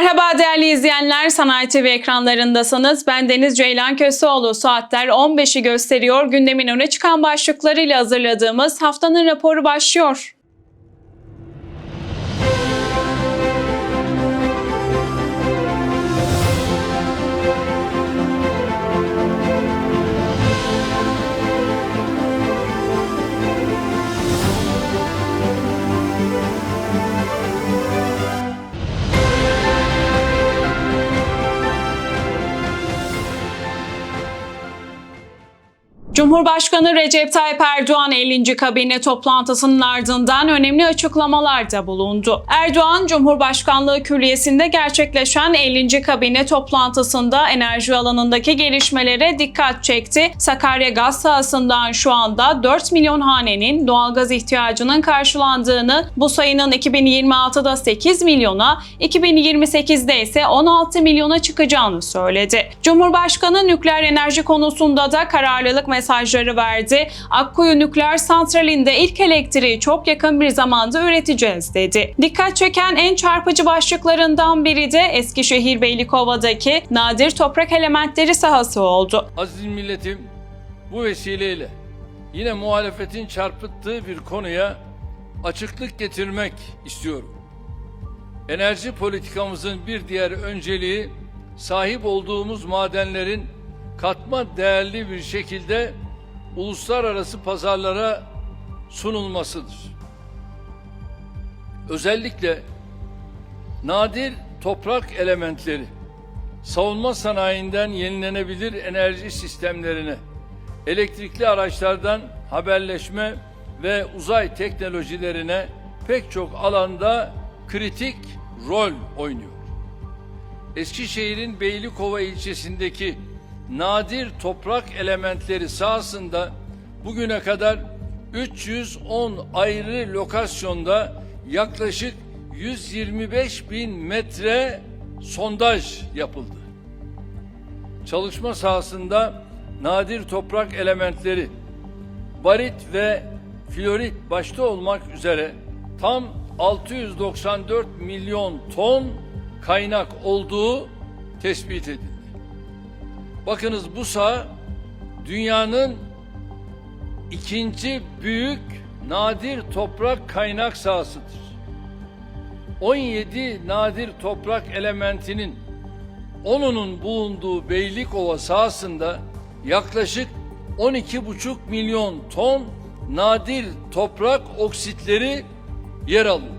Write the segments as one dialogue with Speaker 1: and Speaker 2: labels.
Speaker 1: Merhaba değerli izleyenler, Sanayi TV ekranlarındasınız. Ben Deniz Ceylan Köseoğlu. Saatler 15'i gösteriyor. Gündemin öne çıkan başlıklarıyla hazırladığımız haftanın raporu başlıyor. Cumhurbaşkanı Recep Tayyip Erdoğan 50. kabine toplantısının ardından önemli açıklamalarda bulundu. Erdoğan, Cumhurbaşkanlığı Külliyesi'nde gerçekleşen 50. kabine toplantısında enerji alanındaki gelişmelere dikkat çekti. Sakarya gaz sahasından şu anda 4 milyon hanenin doğalgaz ihtiyacının karşılandığını, bu sayının 2026'da 8 milyona, 2028'de ise 16 milyona çıkacağını söyledi. Cumhurbaşkanı nükleer enerji konusunda da kararlılık mesajları verdi. Akkuyu Nükleer Santrali'nde ilk elektriği çok yakın bir zamanda üreteceğiz dedi. Dikkat çeken en çarpıcı başlıklarından biri de Eskişehir Beylikova'daki nadir toprak elementleri sahası oldu.
Speaker 2: Aziz milletim bu vesileyle yine muhalefetin çarpıttığı bir konuya açıklık getirmek istiyorum. Enerji politikamızın bir diğer önceliği sahip olduğumuz madenlerin katma değerli bir şekilde uluslararası pazarlara sunulmasıdır. Özellikle nadir toprak elementleri savunma sanayinden yenilenebilir enerji sistemlerine, elektrikli araçlardan haberleşme ve uzay teknolojilerine pek çok alanda kritik rol oynuyor. Eskişehir'in Beylikova ilçesindeki nadir toprak elementleri sahasında bugüne kadar 310 ayrı lokasyonda yaklaşık 125 bin metre sondaj yapıldı. Çalışma sahasında nadir toprak elementleri, barit ve florit başta olmak üzere tam 694 milyon ton kaynak olduğu tespit edildi. Bakınız bu saha dünyanın ikinci büyük nadir toprak kaynak sahasıdır. 17 nadir toprak elementinin 10'unun bulunduğu Beylikova sahasında yaklaşık 12,5 milyon ton nadir toprak oksitleri yer alıyor.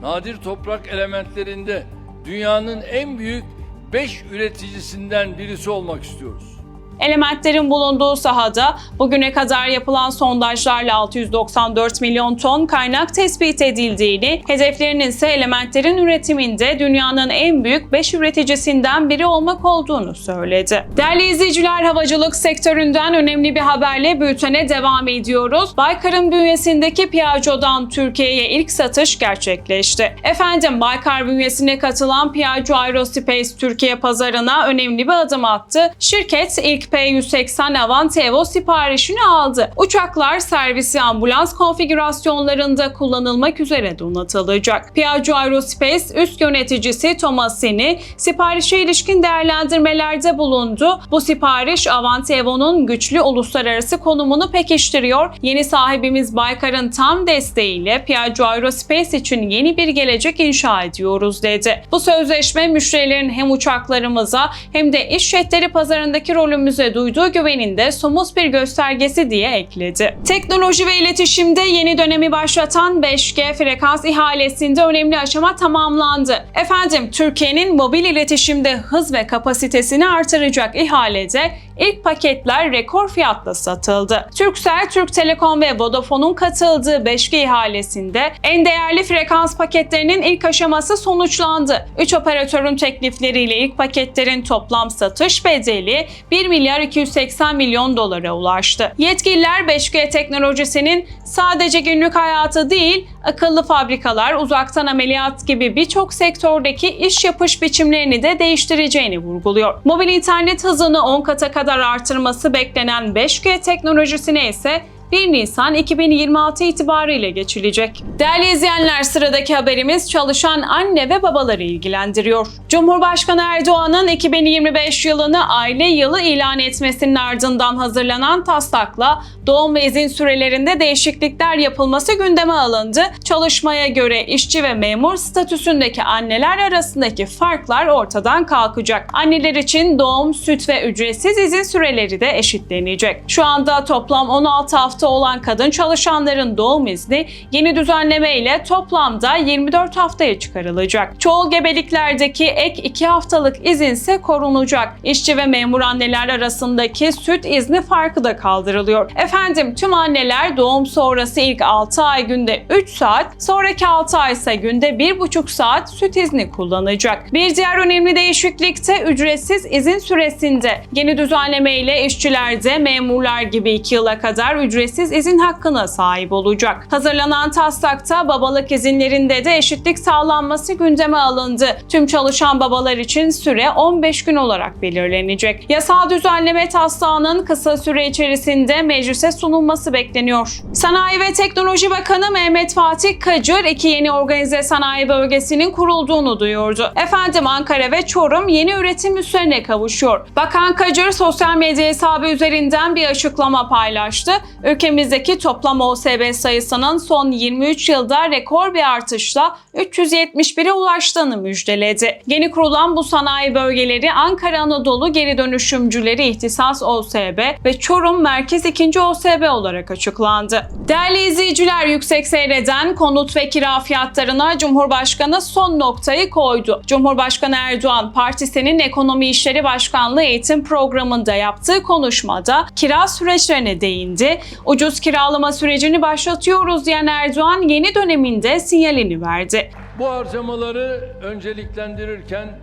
Speaker 2: Nadir toprak elementlerinde dünyanın en büyük 5 üreticisinden birisi olmak istiyoruz.
Speaker 1: Elementlerin bulunduğu sahada bugüne kadar yapılan sondajlarla 694 milyon ton kaynak tespit edildiğini, hedeflerinin ise elementlerin üretiminde dünyanın en büyük 5 üreticisinden biri olmak olduğunu söyledi. Değerli izleyiciler, havacılık sektöründen önemli bir haberle bültene devam ediyoruz. Baykar'ın bünyesindeki Piaggio'dan Türkiye'ye ilk satış gerçekleşti. Efendim Baykar bünyesine katılan Piaggio Aerospace Türkiye pazarına önemli bir adım attı. Şirket ilk P180 Avante Evo siparişini aldı. Uçaklar servisi ambulans konfigürasyonlarında kullanılmak üzere donatılacak. Piaggio Aerospace üst yöneticisi Tomasini siparişe ilişkin değerlendirmelerde bulundu. Bu sipariş Avante Evo'nun güçlü uluslararası konumunu pekiştiriyor. Yeni sahibimiz Baykar'ın tam desteğiyle Piaggio Aerospace için yeni bir gelecek inşa ediyoruz dedi. Bu sözleşme müşterilerin hem uçaklarımıza hem de iş jetleri pazarındaki rolümüze duyduğu güveninde somut bir göstergesi diye ekledi. Teknoloji ve iletişimde yeni dönemi başlatan 5G frekans ihalesinde önemli aşama tamamlandı. Efendim Türkiye'nin mobil iletişimde hız ve kapasitesini artıracak ihalede ilk paketler rekor fiyatla satıldı. Turkcell, Türk Telekom ve Vodafone'un katıldığı 5G ihalesinde en değerli frekans paketlerinin ilk aşaması sonuçlandı. 3 operatörün teklifleriyle ilk paketlerin toplam satış bedeli 1 milyar 280 milyon dolara ulaştı. Yetkililer 5G teknolojisinin sadece günlük hayatı değil, akıllı fabrikalar, uzaktan ameliyat gibi birçok sektördeki iş yapış biçimlerini de değiştireceğini vurguluyor. Mobil internet hızını 10 kata kadar artırması beklenen 5G teknolojisine ise 1 Nisan 2026 itibariyle geçilecek. Değerli izleyenler sıradaki haberimiz çalışan anne ve babaları ilgilendiriyor. Cumhurbaşkanı Erdoğan'ın 2025 yılını aile yılı ilan etmesinin ardından hazırlanan taslakla doğum ve izin sürelerinde değişiklikler yapılması gündeme alındı. Çalışmaya göre işçi ve memur statüsündeki anneler arasındaki farklar ortadan kalkacak. Anneler için doğum, süt ve ücretsiz izin süreleri de eşitlenecek. Şu anda toplam 16 hafta olan kadın çalışanların doğum izni yeni düzenleme ile toplamda 24 haftaya çıkarılacak. Çoğul gebeliklerdeki ek 2 haftalık izin ise korunacak. İşçi ve memur anneler arasındaki süt izni farkı da kaldırılıyor. Efendim tüm anneler doğum sonrası ilk 6 ay günde 3 saat, sonraki 6 ay ise günde 1,5 saat süt izni kullanacak. Bir diğer önemli değişiklik de ücretsiz izin süresinde. Yeni düzenleme ile işçiler de memurlar gibi 2 yıla kadar ücretsiz izin hakkına sahip olacak. Hazırlanan taslakta babalık izinlerinde de eşitlik sağlanması gündeme alındı. Tüm çalışan babalar için süre 15 gün olarak belirlenecek. Yasal düzenleme taslağının kısa süre içerisinde meclise sunulması bekleniyor. Sanayi ve Teknoloji Bakanı Mehmet Fatih Kacır iki yeni organize sanayi bölgesinin kurulduğunu duyurdu. Efendim Ankara ve Çorum yeni üretim üslerine kavuşuyor. Bakan Kacır sosyal medya hesabı üzerinden bir açıklama paylaştı. Ülkemizdeki toplam OSB sayısının son 23 yılda rekor bir artışla 371'e ulaştığını müjdeledi. Yeni kurulan bu sanayi bölgeleri Ankara Anadolu Geri Dönüşümcüleri İhtisas OSB ve Çorum Merkez 2. OSB olarak açıklandı. Değerli izleyiciler yüksek seyreden konut ve kira fiyatlarına Cumhurbaşkanı son noktayı koydu. Cumhurbaşkanı Erdoğan partisinin Ekonomi İşleri Başkanlığı eğitim programında yaptığı konuşmada kira süreçlerine değindi. Ucuz kiralama sürecini başlatıyoruz diyen Erdoğan yeni döneminde sinyalini verdi.
Speaker 2: Bu harcamaları önceliklendirirken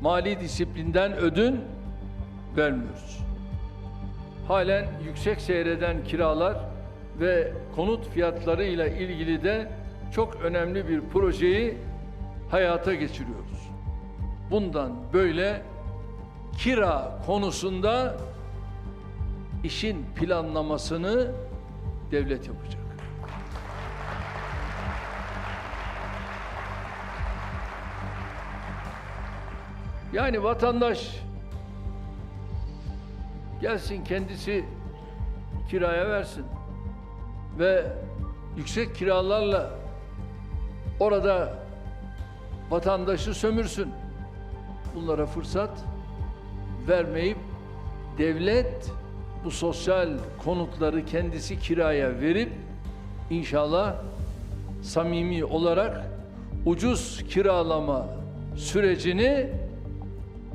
Speaker 2: mali disiplinden ödün vermiyoruz. Halen yüksek seyreden kiralar ve konut fiyatlarıyla ilgili de çok önemli bir projeyi hayata geçiriyoruz. Bundan böyle kira konusunda işin planlamasını devlet yapacak. Yani vatandaş gelsin kendisi kiraya versin ve yüksek kiralarla orada vatandaşı sömürsün. Bunlara fırsat vermeyip devlet bu sosyal konutları kendisi kiraya verip inşallah samimi olarak ucuz kiralama sürecini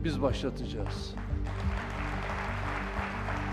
Speaker 2: biz başlatacağız.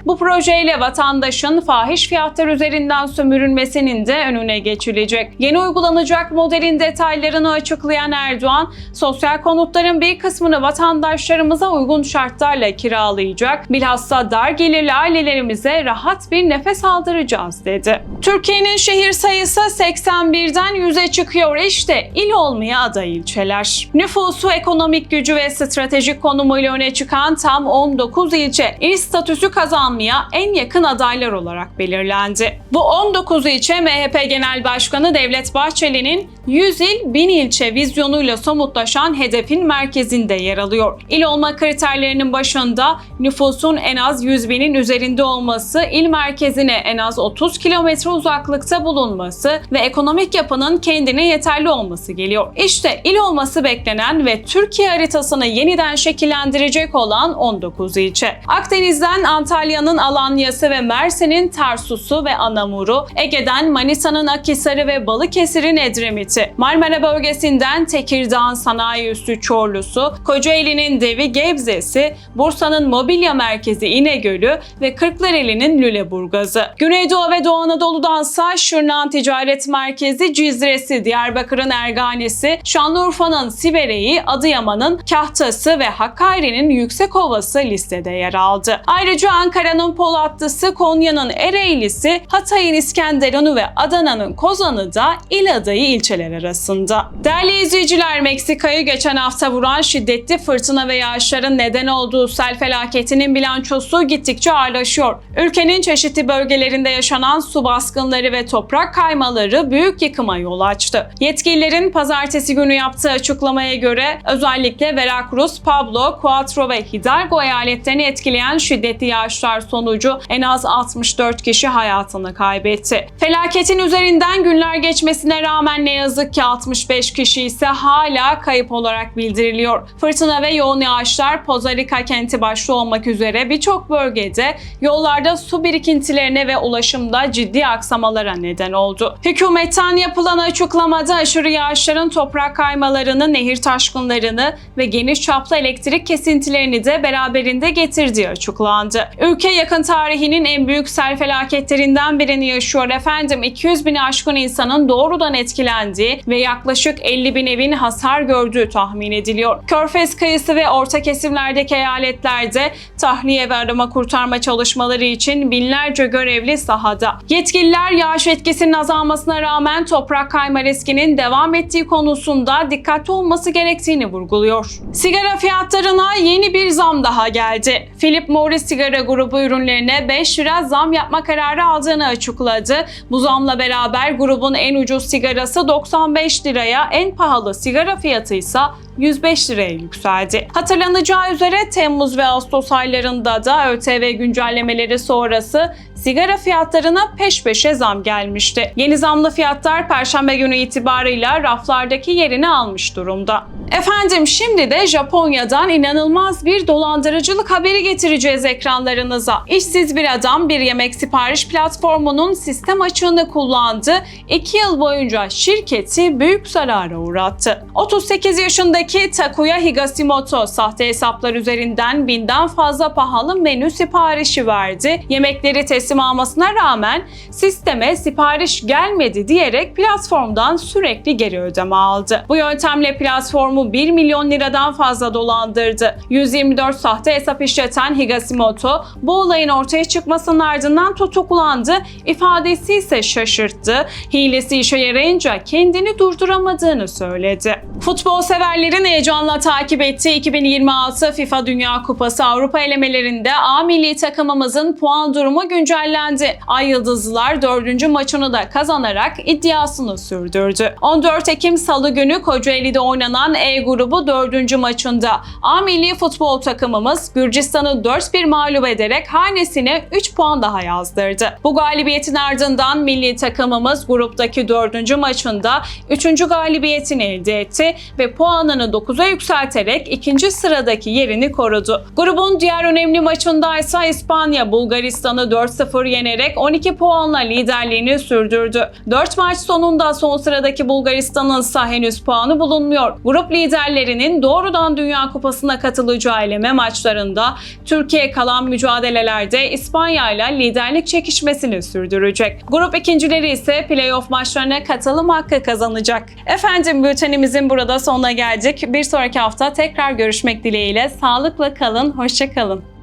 Speaker 1: Bu projeyle vatandaşın fahiş fiyatlar üzerinden sömürülmesinin de önüne geçilecek. Yeni uygulanacak modelin detaylarını açıklayan Erdoğan, sosyal konutların bir kısmını vatandaşlarımıza uygun şartlarla kiralayacak, bilhassa dar gelirli ailelerimize rahat bir nefes aldıracağız dedi. Türkiye'nin şehir sayısı 81'den 100'e çıkıyor işte il olmaya aday ilçeler. Nüfusu, ekonomik gücü ve stratejik konumuyla öne çıkan tam 19 ilçe il statüsü kazanmaya en yakın adaylar olarak belirlendi. Bu 19 ilçe MHP Genel Başkanı Devlet Bahçeli'nin 100 il 1000 ilçe vizyonuyla somutlaşan hedefin merkezinde yer alıyor. İl olma kriterlerinin başında nüfusun en az 100 binin üzerinde olması, il merkezine en az 30 kilometre uzaklıkta bulunması ve ekonomik yapının kendine yeterli olması geliyor. İşte il olması beklenen ve Türkiye haritasını yeniden şekillendirecek olan 19 ilçe. Akdeniz'den Antalya'nın Alanya'sı ve Mersin'in Tarsus'u ve Anamur'u, Ege'den Manisa'nın Akhisar'ı ve Balıkesir'in Edremit'i, Marmara bölgesinden Tekirdağ'ın sanayi üssü Çorlu'su, Kocaeli'nin Devi Gebze'si, Bursa'nın mobilya merkezi İnegöl'ü ve Kırklareli'nin Lüleburgaz'ı. Güneydoğu ve Doğu Anadolu'dansa Şırnak'ın ticaret merkezi Cizre'si, Diyarbakır'ın Ergani'si, Şanlıurfa'nın Siverek'i, Adıyaman'ın Kahtası ve Hakkari'nin Yüksekova'sı listede yer aldı. Ayrıca Ankara Antalya'nın Polatlısı, Konya'nın Ereğlisi, Hatay'ın İskenderun'u ve Adana'nın Kozan'ı da il adayı ilçeler arasında. Değerli izleyiciler, Meksika'yı geçen hafta vuran şiddetli fırtına ve yağışların neden olduğu sel felaketinin bilançosu gittikçe ağırlaşıyor. Ülkenin çeşitli bölgelerinde yaşanan su baskınları ve toprak kaymaları büyük yıkıma yol açtı. Yetkililerin pazartesi günü yaptığı açıklamaya göre özellikle Veracruz, Pablo, Cuatro ve Hidalgo eyaletlerini etkileyen şiddetli yağışlar sonucu en az 64 kişi hayatını kaybetti. Felaketin üzerinden günler geçmesine rağmen ne yazık ki 65 kişi ise hala kayıp olarak bildiriliyor. Fırtına ve yoğun yağışlar Poza Rica kenti başta olmak üzere birçok bölgede yollarda su birikintilerine ve ulaşımda ciddi aksamalara neden oldu. Hükümetten yapılan açıklamada aşırı yağışların toprak kaymalarını, nehir taşkınlarını ve geniş çaplı elektrik kesintilerini de beraberinde getirdiği açıklandı. Ülke yakın tarihinin en büyük sel felaketlerinden birini yaşıyor efendim. 200 bin aşkın insanın doğrudan etkilendiği ve yaklaşık 50 bin evin hasar gördüğü tahmin ediliyor. Körfez kıyısı ve orta kesimlerdeki eyaletlerde tahliye ve arama kurtarma çalışmaları için binlerce görevli sahada. Yetkililer yağış etkisinin azalmasına rağmen toprak kayma riskinin devam ettiği konusunda dikkatli olması gerektiğini vurguluyor. Sigara fiyatlarına yeni bir zam daha geldi. Philip Morris sigara grubu ürünlerine 5 lira zam yapma kararı aldığını açıkladı. Bu zamla beraber grubun en ucuz sigarası 95 liraya, en pahalı sigara fiyatı ise 105 liraya yükseldi. Hatırlanacağı üzere Temmuz ve Ağustos aylarında da ÖTV güncellemeleri sonrası sigara fiyatlarına peş peşe zam gelmişti. Yeni zamlı fiyatlar Perşembe günü itibarıyla raflardaki yerini almış durumda. Efendim şimdi de Japonya'dan inanılmaz bir dolandırıcılık haberi getireceğiz ekranlarınıza. İşsiz bir adam bir yemek sipariş platformunun sistem açığını kullandı. 2 yıl boyunca şirketi büyük zarara uğrattı. 38 yaşındaki Takuya Higashimoto sahte hesaplar üzerinden binden fazla pahalı menü siparişi verdi. Yemekleri teslim almasına rağmen sisteme sipariş gelmedi diyerek platformdan sürekli geri ödeme aldı. Bu yöntemle platformu 1 milyon liradan fazla dolandırdı. 124 sahte hesap işleten Higashimoto bu olayın ortaya çıkmasının ardından tutuklandı. İfadesi ise şaşırttı. Hilesi işe yarayınca kendini durduramadığını söyledi. Futbol severlerin heyecanla takip ettiği 2026 FIFA Dünya Kupası Avrupa elemelerinde A milli takımımızın puan durumu güncellendi. Ay Yıldızlılar 4. maçını da kazanarak iddiasını sürdürdü. 14 Ekim Salı günü Kocaeli'de oynanan E grubu 4. maçında A milli futbol takımımız Gürcistan'ı 4-1 mağlup ederek hanesine 3 puan daha yazdırdı. Bu galibiyetin ardından milli takımımız gruptaki 4. maçında 3. galibiyetini elde etti ve puanını 9'a yükselterek ikinci sıradaki yerini korudu. Grubun diğer önemli maçında ise İspanya Bulgaristan'ı 4-0 yenerek 12 puanla liderliğini sürdürdü. 4 maç sonunda son sıradaki Bulgaristan'ın ise henüz puanı bulunmuyor. Grup liderlerinin doğrudan Dünya Kupası'na katılacağı eleme maçlarında Türkiye kalan mücadelelerde İspanya ile liderlik çekişmesini sürdürecek. Grup ikincileri ise playoff maçlarına katılım hakkı kazanacak. Efendim bültenimizin burada sonuna geldik. Bir sonraki hafta tekrar görüşmek dileğiyle. Sağlıkla kalın, hoşça kalın.